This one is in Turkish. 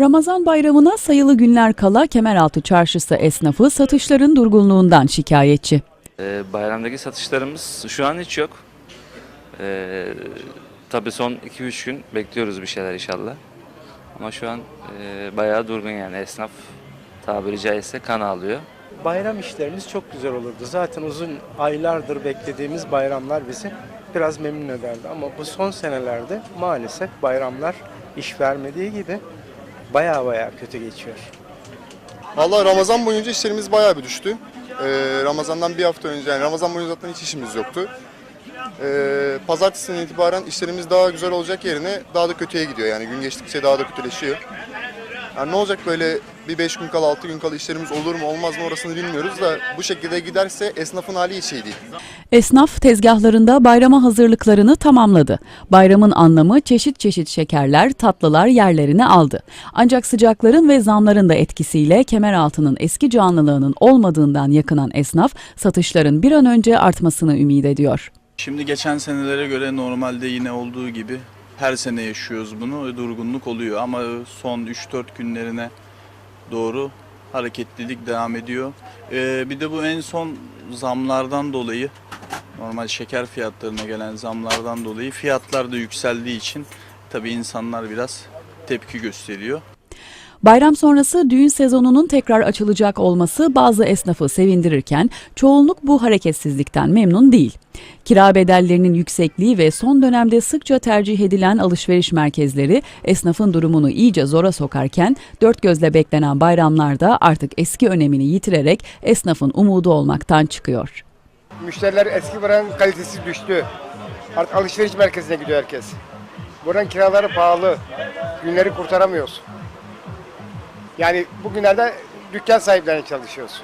Ramazan bayramına sayılı günler kala Kemeraltı Çarşısı esnafı satışların durgunluğundan şikayetçi. Ee, bayramdaki satışlarımız şu an hiç yok. Ee, tabii son 2-3 gün bekliyoruz bir şeyler inşallah. Ama şu an e, bayağı durgun yani esnaf tabiri caizse kan ağlıyor. Bayram işlerimiz çok güzel olurdu. Zaten uzun aylardır beklediğimiz bayramlar bizi biraz memnun ederdi. Ama bu son senelerde maalesef bayramlar iş vermediği gibi baya baya kötü geçiyor. Vallahi Ramazan boyunca işlerimiz bayağı bir düştü. Ee, Ramazan'dan bir hafta önce yani Ramazan boyunca zaten hiç işimiz yoktu. Ee, pazartesinden itibaren işlerimiz daha güzel olacak yerine daha da kötüye gidiyor. Yani gün geçtikçe daha da kötüleşiyor. Yani ne olacak böyle bir 5 gün kala 6 gün kala işlerimiz olur mu olmaz mı orasını bilmiyoruz da bu şekilde giderse esnafın hali hiç iyi değil. Esnaf tezgahlarında bayrama hazırlıklarını tamamladı. Bayramın anlamı çeşit çeşit şekerler, tatlılar yerlerini aldı. Ancak sıcakların ve zamların da etkisiyle Kemeraltı'nın eski canlılığının olmadığından yakınan esnaf satışların bir an önce artmasını ümit ediyor. Şimdi geçen senelere göre normalde yine olduğu gibi her sene yaşıyoruz bunu durgunluk oluyor ama son 3-4 günlerine doğru hareketlilik devam ediyor. Ee, bir de bu en son zamlardan dolayı normal şeker fiyatlarına gelen zamlardan dolayı fiyatlar da yükseldiği için tabii insanlar biraz tepki gösteriyor. Bayram sonrası düğün sezonunun tekrar açılacak olması bazı esnafı sevindirirken çoğunluk bu hareketsizlikten memnun değil. Kira bedellerinin yüksekliği ve son dönemde sıkça tercih edilen alışveriş merkezleri esnafın durumunu iyice zora sokarken dört gözle beklenen bayramlarda artık eski önemini yitirerek esnafın umudu olmaktan çıkıyor. Müşteriler eski buranın kalitesi düştü. Artık alışveriş merkezine gidiyor herkes. Buranın kiraları pahalı. Günleri kurtaramıyoruz. Yani bugünlerde dükkan sahiplerine çalışıyoruz.